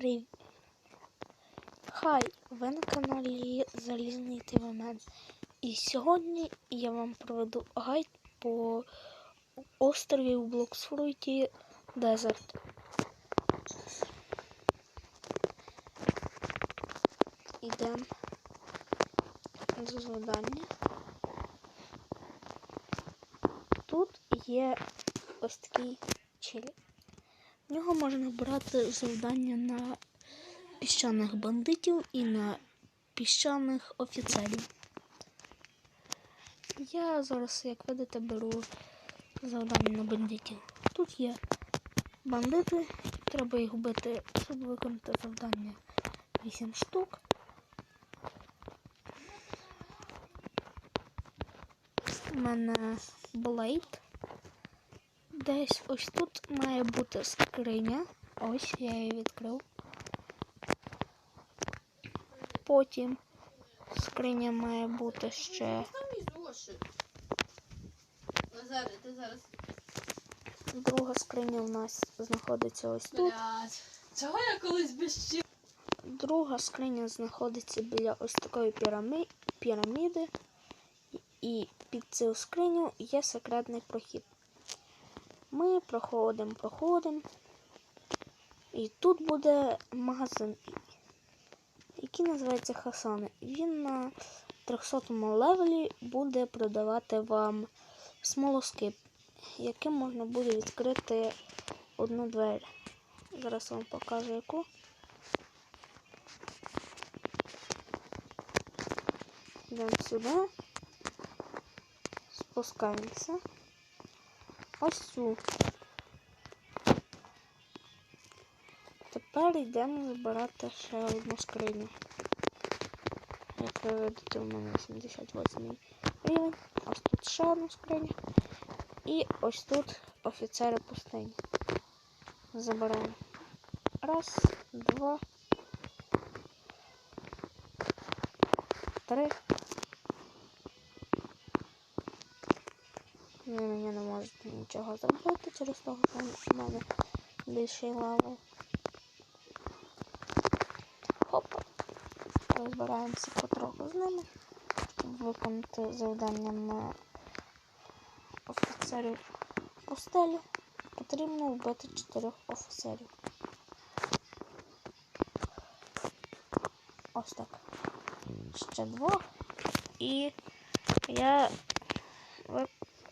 Привіт! Хай! Ви на каналі Залізний ТВМен. І сьогодні я вам проведу гайд по острові у Блоксфруйті Дезерт. Ідемо до завдання. Тут є ось такий челік. В нього можна брати завдання на піщаних бандитів і на піщаних офіцерів. Я зараз, як видите, беру завдання на бандитів. Тут є бандити, треба їх вбити, щоб виконати завдання 8 штук. У мене блейд. Десь ось тут має бути скриня. Ось я її відкрив. Потім скриня має бути ще друга скриня в нас знаходиться ось тут. Чого я колись без? Друга скриня знаходиться біля ось такої пірамі... піраміди. І під цю скриню є секретний прохід. Ми проходимо, проходимо. І тут буде магазин, який називається Хасани. Він на 300 левелі буде продавати вам смолоскип, яким можна буде відкрити одну двері. Зараз вам покажу яку. Йдемо сюди. Спускаємося. Ось цю. Тепер йдемо збирати ще одну скриню. Як ви видите, у мене 78 рівень. Ось тут ще одна скриня. І ось тут офіцери пустині. Забираємо. Раз, два, три. Ви мені не можете нічого зробити через того, що в мене більший левел. Хоп. Розбираємося потроху з ними, щоб виконати завдання на офіцерів пустелі. Потрібно вбити чотирьох офіцерів. Ось так. Ще двох. І я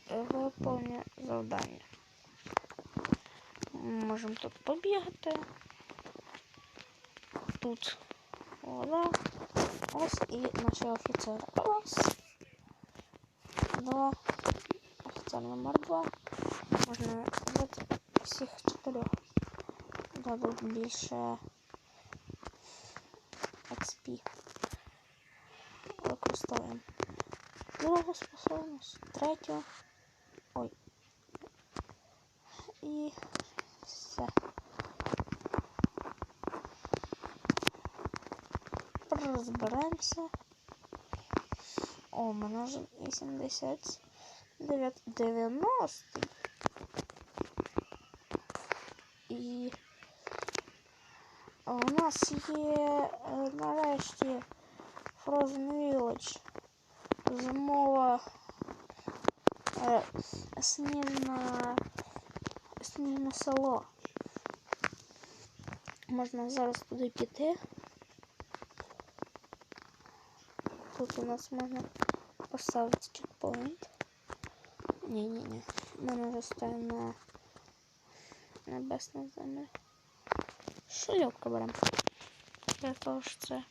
виповню завдання. Можемо тут побігати. Тут вода. Ось і наші офіцери. Раз. Два. Офіцер номер два. Можна вбити всіх чотирьох. Дадуть більше XP. Використовуємо другу способність, третю. Ой. І все. Розберемося. О, у мене вже 89 90. І у нас є е, нарешті Frozen Village. Зимова е, снігна, снігне село. Можна зараз туди піти. Тут у нас можна поставити чекпоінт. Ні-ні-ні. Вже стає на небесна земля. Шильовка беремо. Для того що це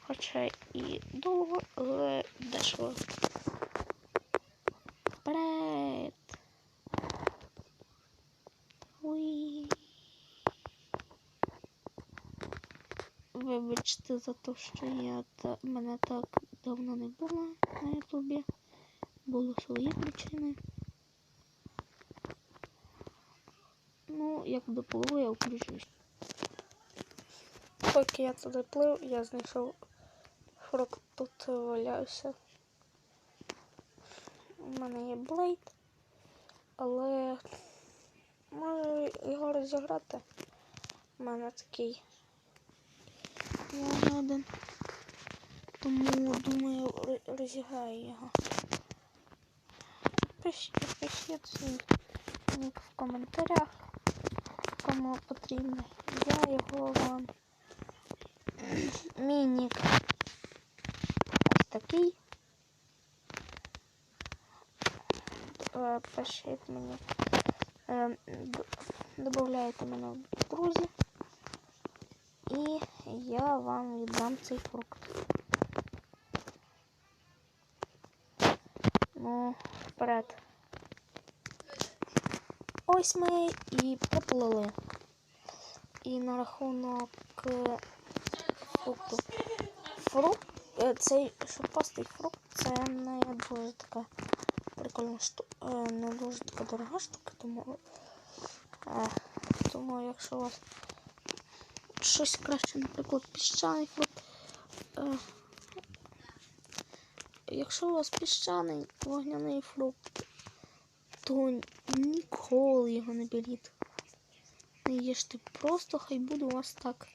хоча і довго, але дешево. Вперед! Уй. Вибачте за те, що я та, мене так давно не було на ютубі. Були свої причини. Ну, як допливу, я включусь. Поки я туди плив, я знайшов фрукт тут валявся. У мене є блейд, але можу його розіграти. У мене такий Я не один. Тому думаю, розіграю його. Пишіть, пишіть свій нік в коментарях, кому потрібно. Я його вам. Мій нік ось такий. Е, Пишіть мені. Е, д- мене в друзі. І я вам віддам цей фрукт. Ну, вперед. Ось ми і поплили. І на рахунок е, фрукту. Фрукт, е, цей шипастий фрукт це не дуже така прикольна штука, не дуже така дорога штука, тому, е, тому якщо у вас щось краще, наприклад, піщаний фрукт. Е, якщо у вас піщаний вогняний фрукт, то ніколи його не беріть. Не їжте, просто хай буде у вас так.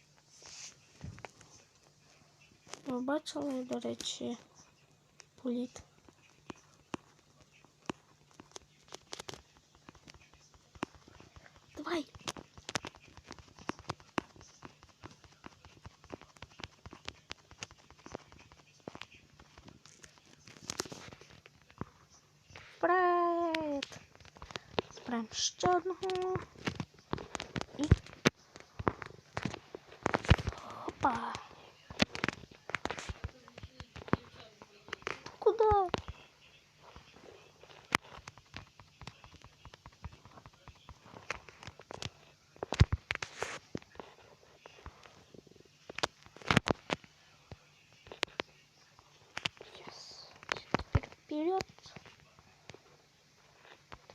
Ви бачили, до речі, політ. Збираємо ще одного. І. Опа. Куда? Yes. Вперед.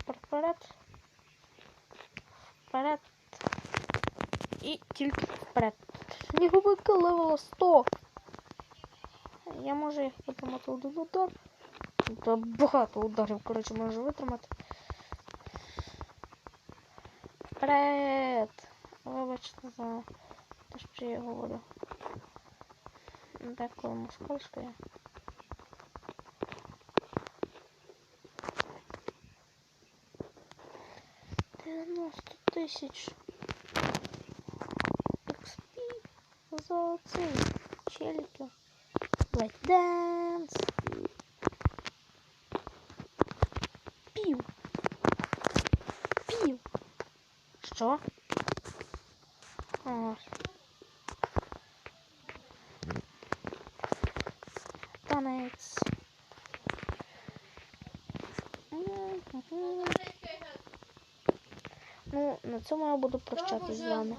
Вперед. І тільки вперед. Сніговики левела 100. Я можу їх витримати один удар. Та багато ударів, коротше, можу витримати. Вперед! Вибачте за те, що я говорю. Деколи москальська я. Дев'яносто тисяч цей челіків. Like dance. Пів. Пів. Що? Ось. Танець. Ну, на цьому я буду прощатись з вами.